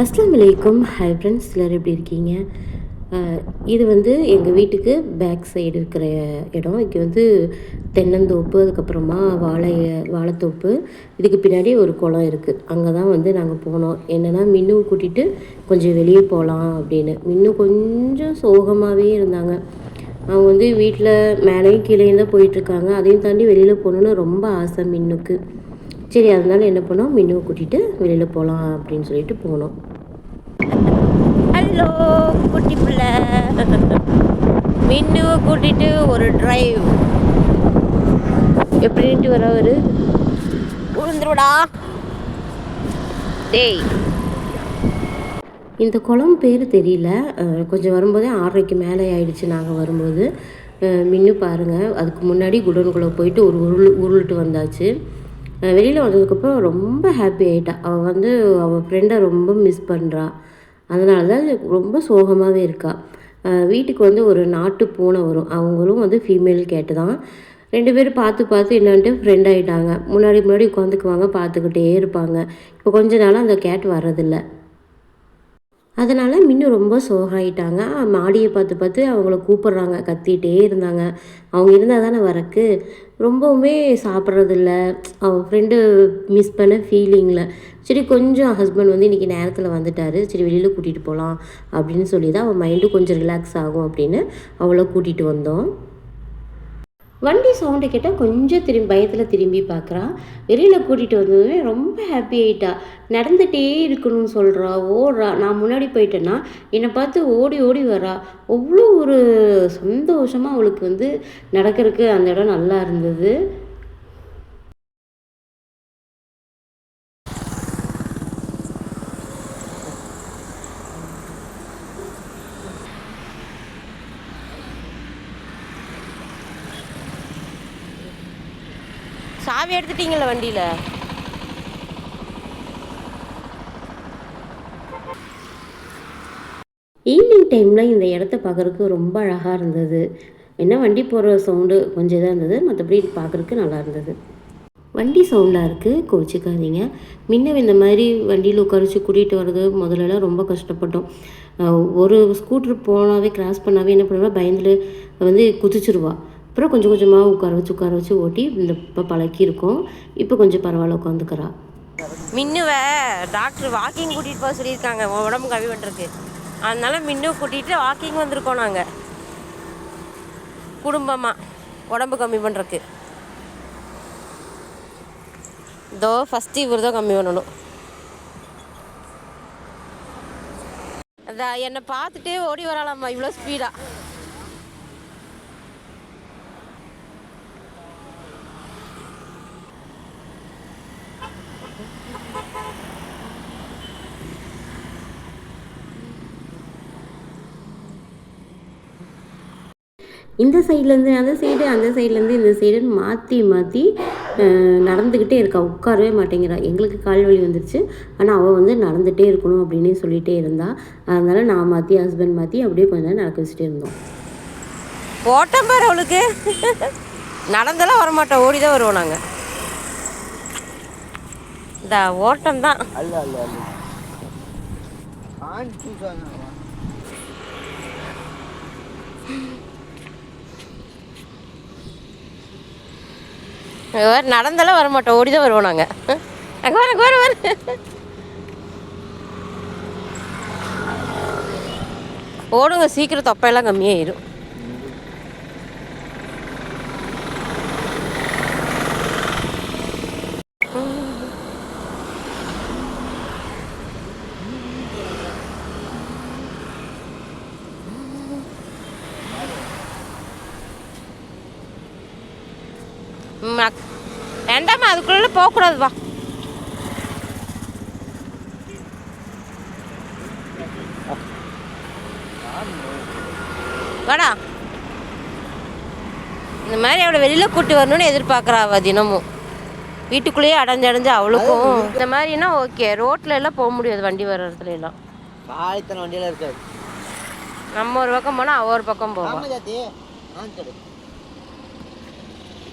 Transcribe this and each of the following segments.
அஸ்லாம் வலைக்கும் hi friends எல்லோரும் எப்படி இருக்கீங்க? இது வந்து எங்கள் வீட்டுக்கு பேக் சைடு இருக்கிற இடம். இங்கே வந்து தென்னந்தோப்பு அதுக்கப்புறமா வாழை வாழைத்தோப்பு. இதுக்கு பின்னாடி ஒரு குளம் இருக்குது அங்கே தான் வந்து நாங்கள் போனோம். என்னென்னா மின்னுவை கூட்டிகிட்டு கொஞ்சம் வெளியே போகலாம் அப்படின்னு. மின்னு கொஞ்சம் சோகமாகவே இருந்தாங்க. அவங்க வந்து வீட்டில் மேலேயும் கீழேயும் தான் போயிட்டுருக்காங்க அதையும் தாண்டி வெளியில் போகணுன்னு ரொம்ப ஆசை மின்னுக்கு. சரி அதனால என்ன பண்ணோம்? மின்னுவை கூட்டிகிட்டு வெளியில் போகலாம் அப்படின்னு சொல்லிட்டு போனோம். ஹலோ குட்டி பிள்ளை. மின்னுவை கூட்டிட்டு ஒரு டிரைவ் எப்படின்ட்டு வர ஒரு உளுந்துருடா டேய். இந்த குளம் பேர் தெரியல. கொஞ்சம் வரும்போதே ஆறரைக்கு மேலே ஆயிடுச்சு நாங்கள் வரும்போது. மின்னு பாருங்கள் அதுக்கு முன்னாடி குடோனுக்குள்ளே போயிட்டு ஒரு உருள் உருள்ட்டு வந்தாச்சு. வெளியில் வந்ததுக்கப்புறம் ரொம்ப ஹாப்பி ஆகிட்டா அவள் வந்து அவள் ஃப்ரெண்டை ரொம்ப மிஸ் பண்ணுறாள் அதனால தான் ரொம்ப சோகமாகவே இருக்கா. வீட்டுக்கு வந்து ஒரு நாட்டு பூனை வரும். அவங்களும் வந்து ஃபீமேல் கேட்டு தான் ரெண்டு பேரும் பார்த்து பார்த்து என்னன்ட்டு ஃப்ரெண்ட் ஆகிட்டாங்க முன்னாடி முன்னாடி உட்காந்துக்குவாங்க பார்த்துக்கிட்டே இருப்பாங்க. இப்போ கொஞ்ச நாளாக அந்த கேட் வர்றதில்ல. அதனால் மின்னு ரொம்ப சோகாயிட்டாங்க. மாடியை பார்த்து பார்த்து அவங்கள கூப்பிட்றாங்க. கத்திகிட்டே இருந்தாங்க. அவங்க இருந்தால் தானே வரக்கு ரொம்பவுமே சாப்பிட்றதில்ல. அவன் ஃப்ரெண்டு மிஸ் பண்ண ஃபீலிங்கில் சரி கொஞ்சம் ஹஸ்பண்ட் வந்து இன்றைக்கி நேரத்தில் வந்துட்டார். சரி வெளியில் கூட்டிகிட்டு போகலாம் அப்படின்னு சொல்லி தான் அவன் மைண்டு கொஞ்சம் ரிலாக்ஸ் ஆகும் அப்படின்னு அவளை கூட்டிகிட்டு வந்தோம். வண்டி சவுண்டு கேட்டால் கொஞ்சம் திரும்பி பயத்தில் திரும்பி பார்க்குறா வெளியில் கூட்டிகிட்டு வந்ததுமே ரொம்ப ஹாப்பி ஆகிட்டா நடந்துகிட்டே இருக்கணும்னு சொல்கிறா ஓடுறா. நான் முன்னாடி போயிட்டேன்னா என்னை பார்த்து ஓடி ஓடி வரா. அவ்வளோ ஒரு சந்தோஷமாக அவளுக்கு வந்து நடக்கிறதுக்கு அந்த இடம் நல்லா இருந்தது. சாவி எடுத்துட்டீங்கள வண்டியில்? ஈவினிங் டைமில் இந்த இடத்த பார்க்குறதுக்கு ரொம்ப அழகாக இருந்தது. என்ன வண்டி போகிற சவுண்டு கொஞ்சம் இதாக இருந்தது. மற்றபடி பார்க்குறதுக்கு நல்லா இருந்தது. வண்டி சவுண்டாக இருக்குது கோச்சிக்காதீங்க முன்ன இந்த மாதிரி வண்டியில் உட்கார வச்சு கூட்டிகிட்டு வர்றது முதல்லலாம் ரொம்ப கஷ்டப்பட்டோம். ஒரு ஸ்கூட்ரு போனாவே கிராஸ் பண்ணாவே என்ன பண்ணுவா? பயந்துல வந்து குதிச்சிருவா. அப்புறம் கொஞ்சம் கொஞ்சமாக உட்கார வச்சு உட்கார வச்சு ஓட்டி இந்த இப்போ பழக்கியிருக்கோம். இப்போ கொஞ்சம் பரவாயில்ல உட்காந்துக்கிறா. மின்னுவ டாக்டர் வாக்கிங் கூட்டிகிட்டு போக சொல்லியிருக்காங்க. உன் உடம்பு கம்மி பண்ணுறதுக்கு அதனால மின்னு கூட்டிகிட்டு வாக்கிங் வந்திருக்கோம் நாங்கள் குடும்பமாக உடம்பு கம்மி பண்ணுறதுக்கு இதோ ஃபஸ்ட்டு இவர் தான் கம்மி பண்ணணும். அதான் என்னை பார்த்துட்டே ஓடி வராளாம்மா. இவ்வளோ ஸ்பீடாக இந்த சைட்லேருந்து அந்த சைடு அந்த சைட்லேருந்து இந்த சைடுன்னு மாற்றி மாற்றி நடந்துக்கிட்டே இருக்கா. உட்காரவே மாட்டேங்கிறா. எங்களுக்கு கால் வலி வந்துருச்சு. ஆனால் அவள் வந்து நடந்துகிட்டே இருக்கணும் அப்படின்னு சொல்லிகிட்டே இருந்தாள் அதனால நான் மாற்றி ஹஸ்பண்ட் மாற்றி அப்படியே கொஞ்ச நேரம் நடக்க வச்சுட்டே இருந்தோம். ஓட்டம் பாரு அவளுக்கு. நடந்தெல்லாம் வரமாட்டோம் ஓடி தான் வருவோம் நாங்கள் இந்த ஓட்டம் தான். ஆன் வேறு நடந்தெல்லாம் வர மாட்டோம் ஓடி தான் வருவோம் நாங்கள் அங்கே வர அங்கே வர வர ஓடுங்க சீக்கிரம் தொப்பையெல்லாம் கம்மியாயிடும் ம், அக்- வேண்டாம்மா அதுக்குள்ள போகக்கூடாது வா வாடா இந்த மாதிரி அவளை வெளியில் கூட்டி வரணும்னு எதிர்பார்க்குறா அவள் தினமும் வீட்டுக்குள்ளேயே அடைஞ்சு அடைஞ்சு அவளுக்கும் இந்த மாதிரினா ஓகே ரோட்ல எல்லாம் போக முடியாது வண்டி வர இடத்துல எல்லாம் வண்டியெல்லாம் இருக்காது நம்ம ஒரு பக்கம் போனால் அவ ஒரு பக்கம் போவா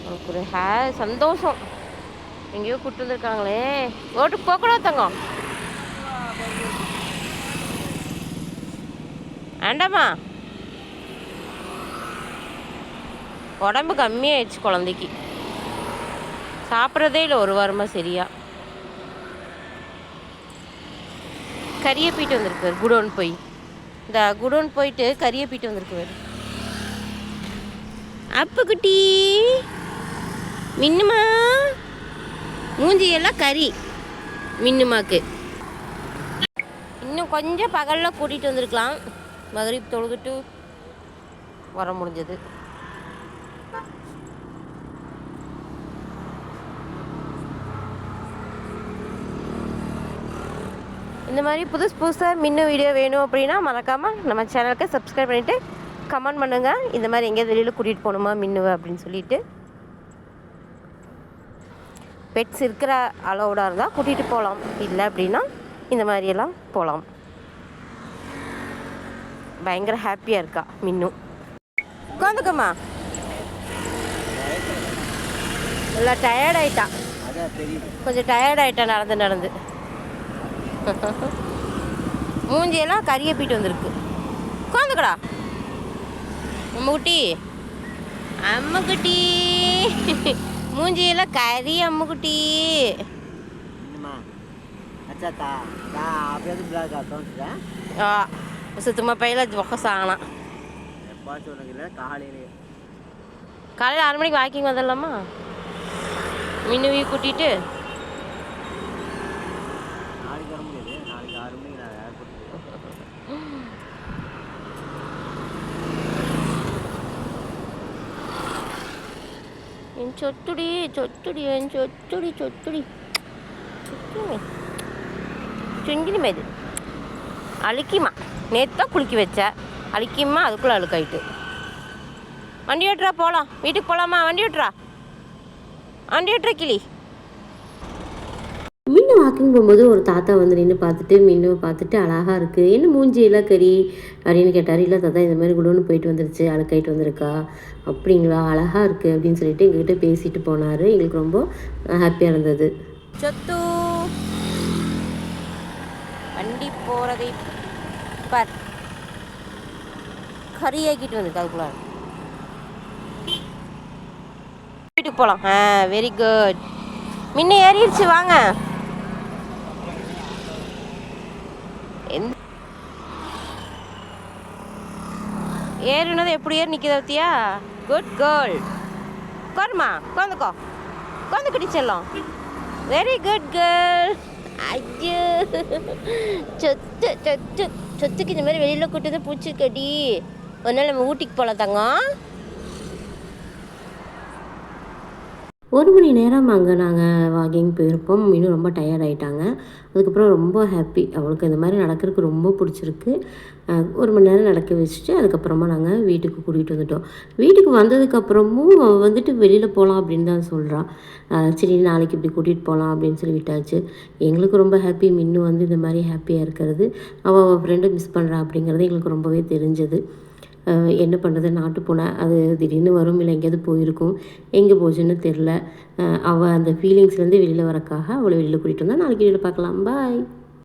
ஆமா ஒரு ஹே சந்தோஷம். எங்கேயோ கூட்டு வந்துருக்காங்களே. ஓட்டு போகக்கூடாது தங்கம். ஆண்டாமா உடம்பு கம்மியாயிடுச்சு குழந்தைக்கு. சாப்பிட்றதே இல்லை ஒரு வாரமாக சரியா. கறியை போயிட்டு வந்திருக்கார் குடோன் போய். இந்த குடோன் போயிட்டு கறியை போயிட்டு வந்திருக்கு அப்போ குட்டி. மின்னுமா? மூஞ்சியெல்லாம் கறி. மின்னுமாக்கு. இன்னும் கொஞ்சம் பகலில் கூட்டிகிட்டு வந்திருக்கலாம். மகரிப் தொழுதுட்டு வர முடிஞ்சது. இந்த மாதிரி புதுசு புதுசாக மின்னு வீடியோ வேணும் அப்படின்னா மறக்காமல் நம்ம சேனலுக்கு சப்ஸ்கிரைப் பண்ணிவிட்டு கமெண்ட் பண்ணுங்கள் இந்த மாதிரி எங்கேயாவது வெளியில் கூட்டிகிட்டு போகணுமா மின்னுவை அப்படின்னு சொல்லிட்டு. பெட்ஸ் இருக்கிற அளவுடாக இருந்தால் கூட்டிகிட்டு போகலாம் இல்லை அப்படின்னா இந்த மாதிரியெல்லாம் போகலாம் பயங்கர ஹாப்பியாக இருக்கா மின்னு. உட்காந்துக்கம்மா. நல்லா டயர்ட் ஆயிட்டா. கொஞ்சம் டயர்ட் ஆயிட்டா நடந்து நடந்து. மூஞ்சியெல்லாம் கறியை போயிட்டு வந்திருக்கு. உட்காந்துக்கடா. அம்முக்குட்டி அம்முக்குட்டி மூஞ்சியெல்லாம் கறி அம்முக்குட்டி சுத்தமாக பையில இல்லை காலையிலேயே காலையில். ஆறு மணிக்கு வாக்கிங் வந்துடலாமா மின்னுவி கூட்டிகிட்டு நாளைக்கு வர முடியாது நாளைக்கு ஆறு மணிக்கு நான் ஏர்போர்ட் என் சொத்துடி சொத்துடி என் சொத்துடி சொத்துடி சொத்துடி சுங்கினி இது அழுக்கிமா நேற்று தான் குளிக்க வச்ச. அழுக்கிமா அதுக்குள்ளே அழுக்காயிட்டு. வண்டி ஓட்டுறா போகலாம் வீட்டுக்கு போகலாமா வண்டி ஓட்டுறா. வண்டி ஓட்டுற கிளி. மின்னு வாக்கிங் போகும்போது ஒரு தாத்தா வந்து நின்று பார்த்துட்டு மின்னுவை பார்த்துட்டு அழகாக இருக்குது என்ன மூஞ்சியெல்லாம் கறி அப்படின்னு கேட்டார். இல்லை தாத்தா இந்த மாதிரி குடோன்னு போயிட்டு வந்துருச்சு. அழுக்காயிட்டு வந்திருக்கா. அப்படிங்களா? அழகாக இருக்குது அப்படின்னு சொல்லிட்டு எங்ககிட்ட பேசிட்டு போனார். எங்களுக்கு ரொம்ப ஹாப்பியாக இருந்தது. சொத்து. வண்டி போகிறதை பார். கறியாக்கிட்டு வந்திருக்கு அதுக்குள்ள. வீட்டுக்கு போகலாம் ஆ வெரி குட் முன்ன ஏறிடுச்சு வாங்க. ஏறுனது எப்படி ஏறி நிற்கித பத்தியா குட் கேர்ள் உட்காருமா உட்காந்துக்கோ. உட்காந்து செல்லும். வெரி குட் கேர்ள் ஐயோ. சொத்து சொத்து சொத்துக்கு இந்த மாதிரி வெளியில் கூட்டு பூச்சி கடி ஒரு நாள் நம்ம ஊட்டிக்கு போகலாம் தங்கம். ஒரு மணி நேரம் அங்கே நாங்கள் வாக்கிங் போயிருப்போம். இன்னும் ரொம்ப டயர்ட் ஆகிட்டாங்க அதுக்கப்புறம் ரொம்ப ஹாப்பி அவளுக்கு இந்த மாதிரி நடக்கிறதுக்கு ரொம்ப பிடிச்சிருக்கு. ஒரு மணி நேரம் நடக்க வச்சுட்டு அதுக்கப்புறமா நாங்கள் வீட்டுக்கு கூட்டிகிட்டு வந்துட்டோம். வீட்டுக்கு வந்ததுக்கப்புறமும் அவள் வந்துட்டு வெளியில் போகலாம் அப்படின்னு தான் சொல்கிறான் சரி நாளைக்கு இப்படி கூட்டிகிட்டு போகலாம் அப்படின்னு சொல்லி விட்டாச்சு. எங்களுக்கு ரொம்ப ஹாப்பி மின்னு வந்து இந்த மாதிரி ஹாப்பியாக இருக்கிறது. அவள் அவள் ஃப்ரெண்டை மிஸ் பண்ணுறா அப்படிங்கிறது எங்களுக்கு ரொம்பவே தெரிஞ்சது. என்ன பண்ணுறது நாட்டு அது திடீர்னு வரும் இல்லை எங்கேயாவது போயிருக்கும். எங்கே போச்சுன்னு தெரில. அவள் அந்த ஃபீலிங்ஸ்லேருந்து வெளியில் வரக்காக அவளை வெளியில் கூட்டிகிட்டு வந்தால் நாளைக்கு வெளியில் பார்க்கலாம். பாய்